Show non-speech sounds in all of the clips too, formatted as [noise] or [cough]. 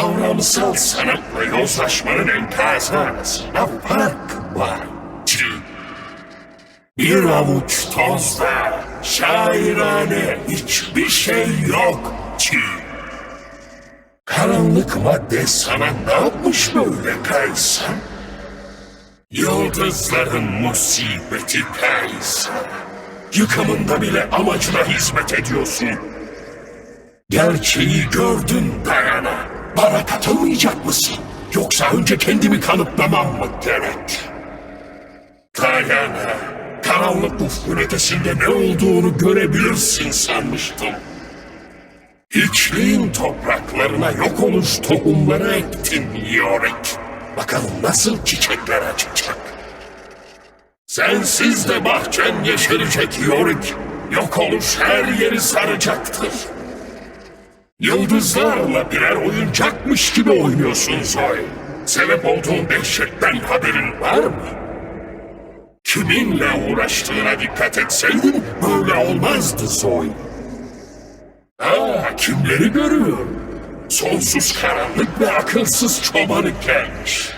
Kavramsal sanatla yozlaşmanın enkazı arasında fark var. Bir avuç tozda şairane hiçbir şey yok ki. Karanlık madde sana ne yapmış böyle kaysan? Yıldızların musibeti kaysan. Yıkımında bile amacına hizmet ediyorsun. Gerçeği gördün Dayana. Bana katılmayacak mısın? Yoksa önce kendimi kanıtlamam mı gerek? Dayana, karanlık ufkun ötesinde ne olduğunu görebilirsin sanmıştım. Hiçliğin topraklarına yok oluş tohumları ektin Yorick. Bakalım nasıl çiçekler açacak. Sensiz de bahçen yeşerecek Yorick. Yok oluş her yeri saracaktır. Yıldızlarla birer oyuncakmış gibi oynuyorsun Zoe. Sebep olduğun dehşetten haberin var mı? Kiminle uğraştığına dikkat etseydin böyle olmazdı Zoe. Aa, kimleri görüyorum? Sonsuz karanlık ve akılsız çobanı gelmiş.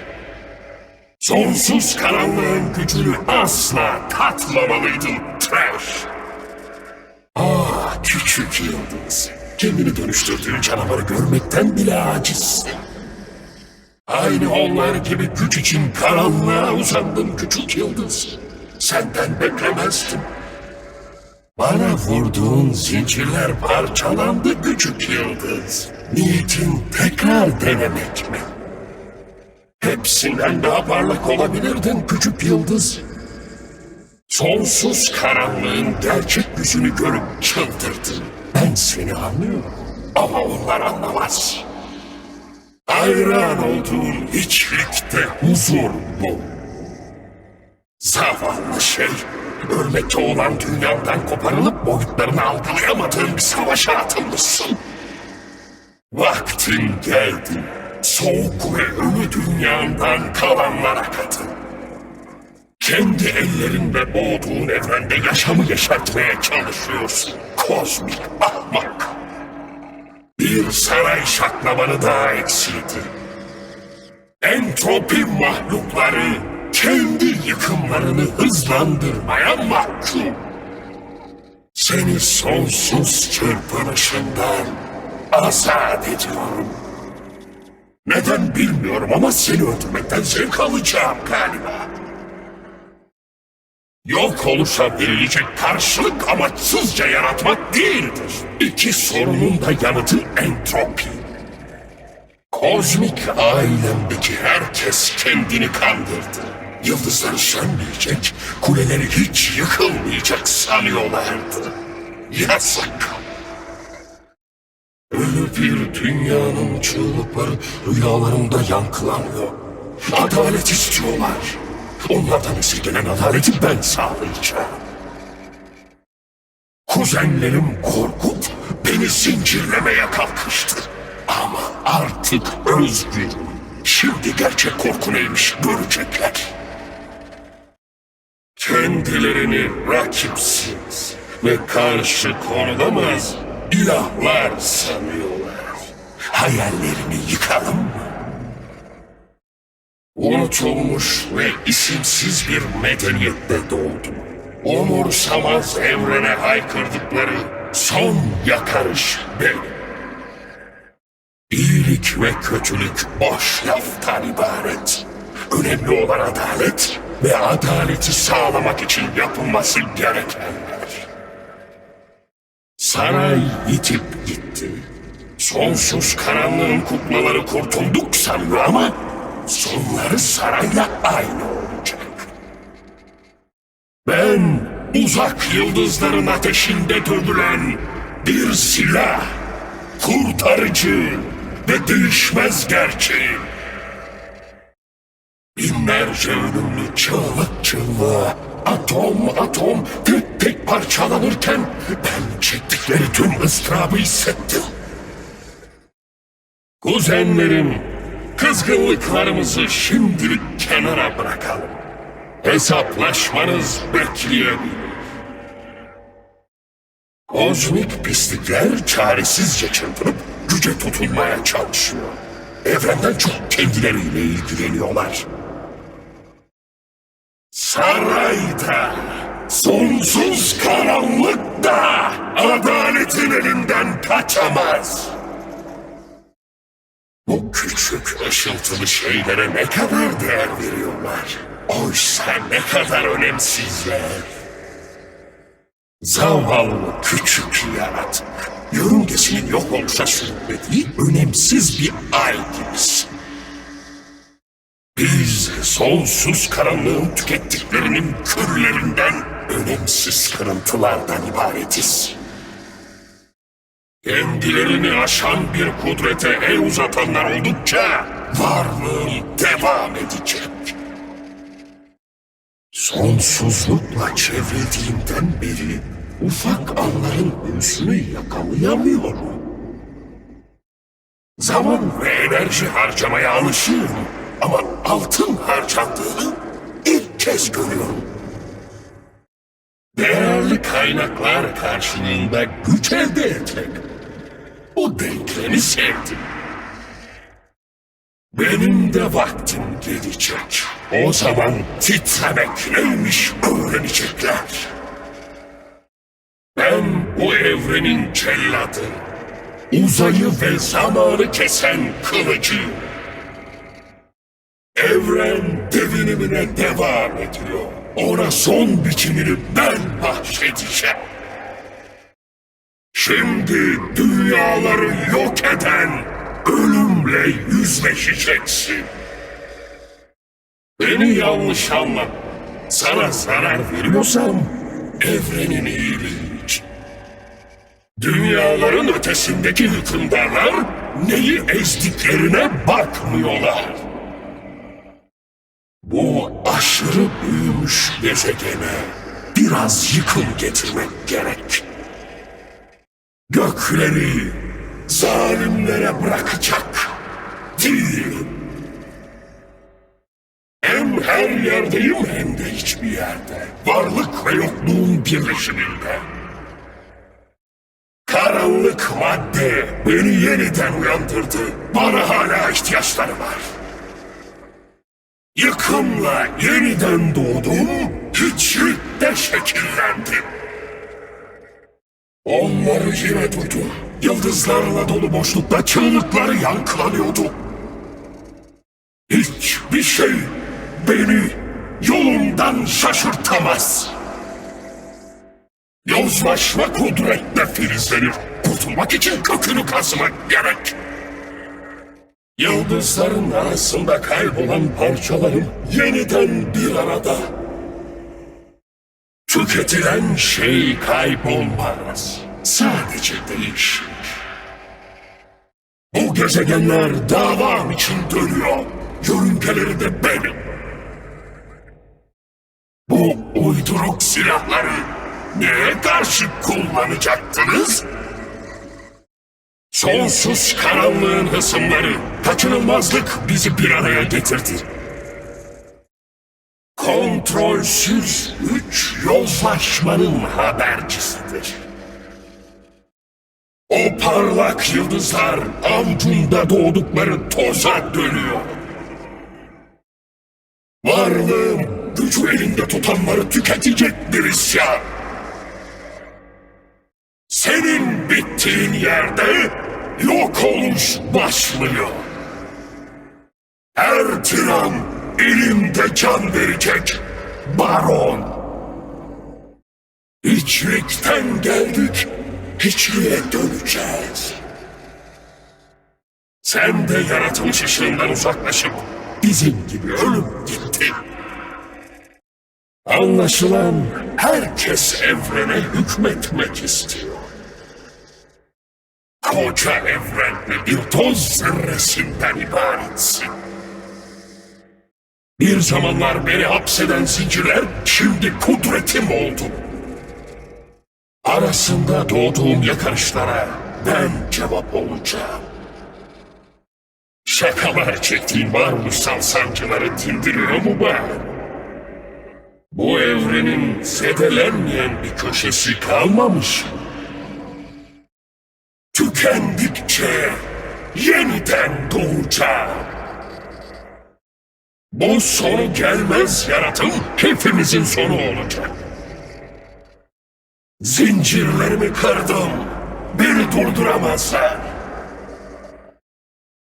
Sonsuz karanlığın gücünü asla tatmamalıydın Trash. Ah küçük yıldız. Kendini dönüştürdüğün canavarı görmekten bile acizsin. Aynı onlar gibi güç için karanlığa uzandın küçük yıldız. Senden beklemezdim. Bana vurduğun zincirler parçalandı küçük yıldız. Niyetin tekrar denemek mi? Hepsinden daha parlak olabilirdin küçük yıldız. Sonsuz karanlığın gerçek yüzünü görüp çıldırdın. Ben seni anlıyorum ama onlar anlamaz. Hayran olduğun hiçlikte huzur bu. Zavallı şey, ölmekte olan dünyandan koparılıp boyutlarını algılayamadığın bir savaşa atılmışsın. Vaktin geldi. Soğuk ve ölü dünyandan kalanlara katıl. Kendi ellerinle boğduğun evrende yaşamı yaşatmaya çalışıyorsun. Kozmik ahmak. Bir saray şaklamanı daha eksildi. Entropi mahlukları kendi yıkımlarını hızlandırmaya mahkum. Seni sonsuz çırpınışından azat ediyorum. Neden bilmiyorum ama seni öldürmekten zevk alacağım galiba. Yok oluşa verilecek karşılık amaçsızca yaratmak değildir. İki sorunun da yanıtı entropi. Kozmik ailemdeki herkes kendini kandırdı. Yıldızları sönmeyecek, kuleleri hiç yıkılmayacak sanıyorlardı. Yazık. Ölü bir dünyanın çığlıkları rüyalarımda yankılanıyor. Adalet istiyorlar. Onlardan esirgenen adaleti ben sağlayacağım. Kuzenlerim korkup beni zincirlemeye kalkıştı. Ama artık özgürüm. Şimdi gerçek korku neymiş görecekler. Kendilerini rakipsiz ve karşı konulamaz ilahlar sanıyorlar. Hayallerini yıkalım mı? Unutulmuş ve isimsiz bir medeniyette doğdum. Umursamaz evrene haykırdıkları son yakarış benim. İyilik ve kötülük boş laftan ibaret. Önemli olan adalet ve adaleti sağlamak için yapılması gerekenler. Saray yitip gitti. Sonsuz karanlığın kuklaları kurtulduk sanıyor ama sonları sarayla aynı olacak. Ben uzak yıldızların ateşinde dövülen bir silah, kurtarıcı ve değişmez gerçeğim. Binlerce ölümlü çığlık çığlığa, atom atom tek tek parçalanırken ben çektikleri tüm ıstırabı hissettim. Kuzenlerim, kızgınlıklarımızı şimdilik kenara bırakalım. Hesaplaşmanız bekleyebilir. Kozmik pislikler çaresizce çırpınıp güce tutunmaya çalışıyor. evrenden çok kendileriyle ilgileniyorlar. Sarayda, sonsuz karanlıkta adaletin elinden kaçamaz. Bu küçük ışıltılı şeylere ne kadar değer veriyorlar. Oysa ne kadar önemsizler. Zavallı küçük yaratık. Yörüngesinin yok oluşa sürüklediği önemsiz bir ay. Biz sonsuz karanlığın tükettiklerinin küllerinden önemsiz kırıntılardan ibaretiz. Kendilerini aşan bir kudrete el uzatanlar oldukça varlığın devam edecek. Sonsuzlukla çevrildiğimden beri ufak anların büyüsünü yakalayamıyorum. Zaman ve enerji harcamaya alışığım ama altın harcandığını ilk kez görüyorum. Değerli kaynaklar karşılığında güç elde etmek. Bu denklemi sevdim. Benim de vaktim gelecek. O zaman titremek neymiş öğrenecekler. Ben bu evrenin celladı. Uzayı ve zamanı kesen kılıcıyım. Evren devinimine devam ediyor. Ona son biçimini ben bahşedeceğim. Şimdi dünyaları yok eden ölümle yüzleşeceksin. Beni yanlış anla. Sana zarar veriyorsam evrenin iyiliği için. Dünyaların ötesindeki hükümdarlar neyi ezdiklerine bakmıyorlar. Bu aşırı büyümüş gezegene biraz yıkım getirmek gerek. Gökleri zalimlere bırakacak değilim. Hem her yerdeyim hem de hiçbir yerde. Varlık ve yokluğun birleşiminde. Karanlık madde beni yeniden uyandırdı. Bana hala ihtiyaçları var. Yıkımla yeniden doğdum, hiçlikte şekillendim. Onları yine duydum. Yıldızlarla dolu boşlukta çığlıkları yankılanıyordu. Hiçbir şey beni yolumdan şaşırtamaz. Yozlaşma kudretle filizlenir. Kurtulmak için kökünü kazmak gerek. Yıldızların arasında kaybolan parçalarım yeniden bir arada. Tüketilen şey kaybolmaz. Sadece değişir. Bu gezegenler davam için dönüyor. Yörüngeleri de benim. Bu uyduruk silahları neye karşı kullanacaktınız? Sonsuz karanlığın hısımları, kaçınılmazlık bizi bir araya getirdi. Kontrolsüz güç yozlaşmanın habercisidir. Parlak yıldızlar avucunda doğdukları toza dönüyor. Varlığım gücü elinde tutanları tüketecek bir isyan. Senin bittiğin yerde yok oluş başlıyor. Her tiran elimde can verecek baron. Hiçlikten geldik, hiçliğe döneceğiz. Sen de yaratılış ışığından uzaklaşıp bizim gibi ölüp gittin. Anlaşılan herkes evrene hükmetmek istiyor. Koca evrenli bir toz zerresinden ibaretsin. Bir zamanlar beni hapseden zincirler şimdi kudretim oldu. Arasında doğduğum yakarışlara ben cevap olacağım. Şakalar çektiğim varoluşsal sancıları dindiriyor mu ben? Bu evrenin zedelenmeyen bir köşesi kalmamış mı? Tükendikçe yeniden doğacağım. Bu sonu gelmez yaratım hepimizin sonu olacak. Zincirlerimi kırdım. Beni durduramazlar.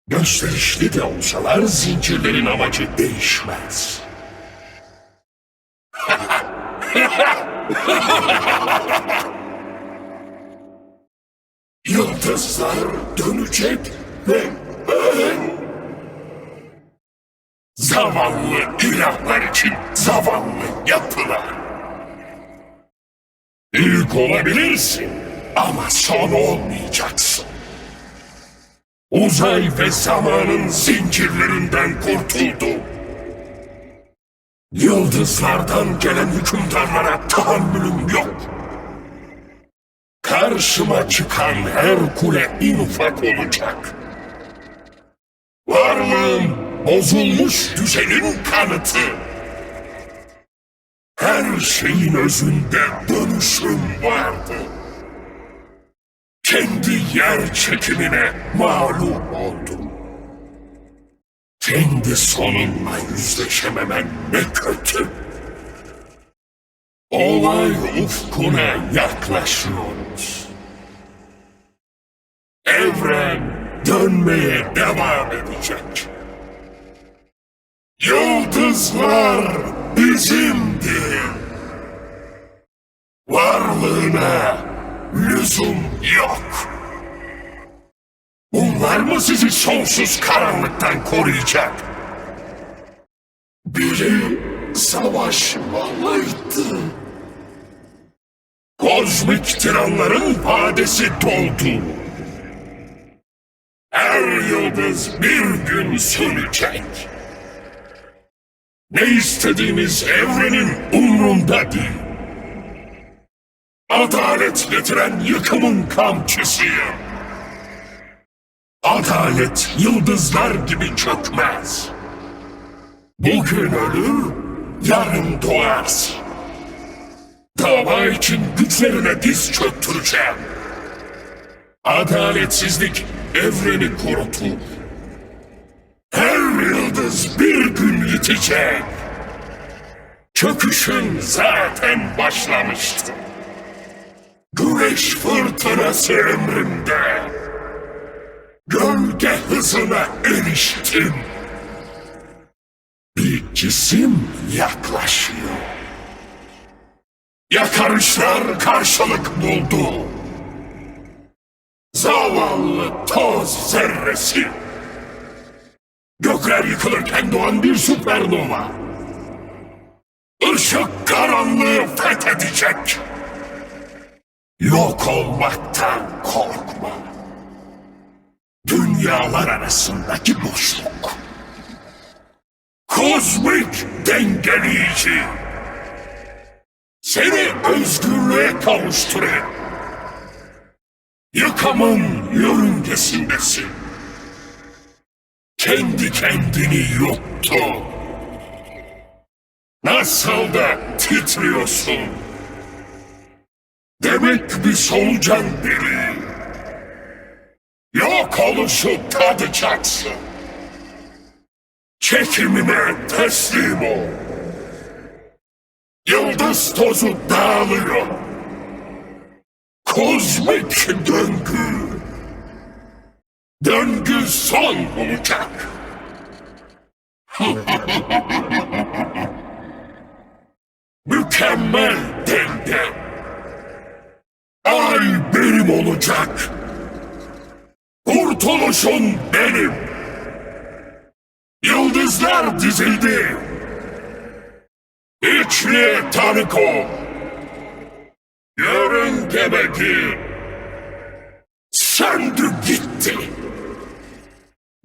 Gösterişli de olsalar zincirlerin amacı değişmez. [laughs] Yıldızlar dönecek ve ben... Zavallı ilahlar için zavallı yapılar. Olabilirsin ama son olmayacaksın. Uzay ve zamanın zincirlerinden kurtuldum. Yıldızlardan gelen hükümdarlara tahammülüm yok. Karşıma çıkan her kule in ufak olacak. Varlığım bozulmuş düzenin kanıtı. Her şeyin özünde dönüşüm vardı. Kendi yer çekimine mağlup oldum. Kendi sonunla yüzleşememen ne kötü. Olay ufkuna yaklaşıyoruz. Evren dönmeye devam edecek. Yıldızlar bizimdir. Varlığına lüzum yok. Bunlar mı sizi sonsuz karanlıktan koruyacak? Biri savaşmalıydı. Kozmik tiranların vadesi doldu. Her yıldız bir gün sönecek. Ne istediğimiz evrenin umrunda değil. Adalet getiren yıkımın kamçısıyım. Adalet yıldızlar gibi çökmez. Bugün ölür, yarın doğarsın. Dava için güçlerine diz çöktüreceğim. Adaletsizlik evreni kurutur. Her yıldız bir gün yitecek. Çöküşün zaten başlamıştı. Güneş fırtınası emrimde. Gölge hızına eriştim. Bir cisim yaklaşıyor. Yakarışlar karşılık buldu. Zavallı toz zerresi. Gökler yıkılırken doğan bir süpernova. Işık karanlığı fethedecek. Yok olmaktan korkma. Dünyalar arasındaki boşluk. Kozmik dengeleyici. Seni özgürlüğe kavuşturayım. Yıkamın yörüngesindesin. Kendi kendini yuttun. Nasıl da titriyorsun. Demek bir solucan biri. Yok oluşu tadacaksın. Çekimime teslim ol. Yıldız tozu dağılıyor. Kozmik döngü. Döngü son bulacak. [laughs] Mükemmel denge. Ay benim olacak. Kurtuluşun benim. Yıldızlar dizildi. İçliğe tanık ol. Yörüngemeki söndü gitti.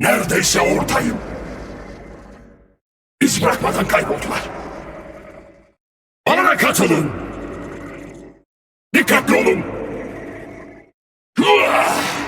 Neredeyse oradayım. İz bırakmadan kayboldular. Bana katılın. Dikkatli olun. Hıah!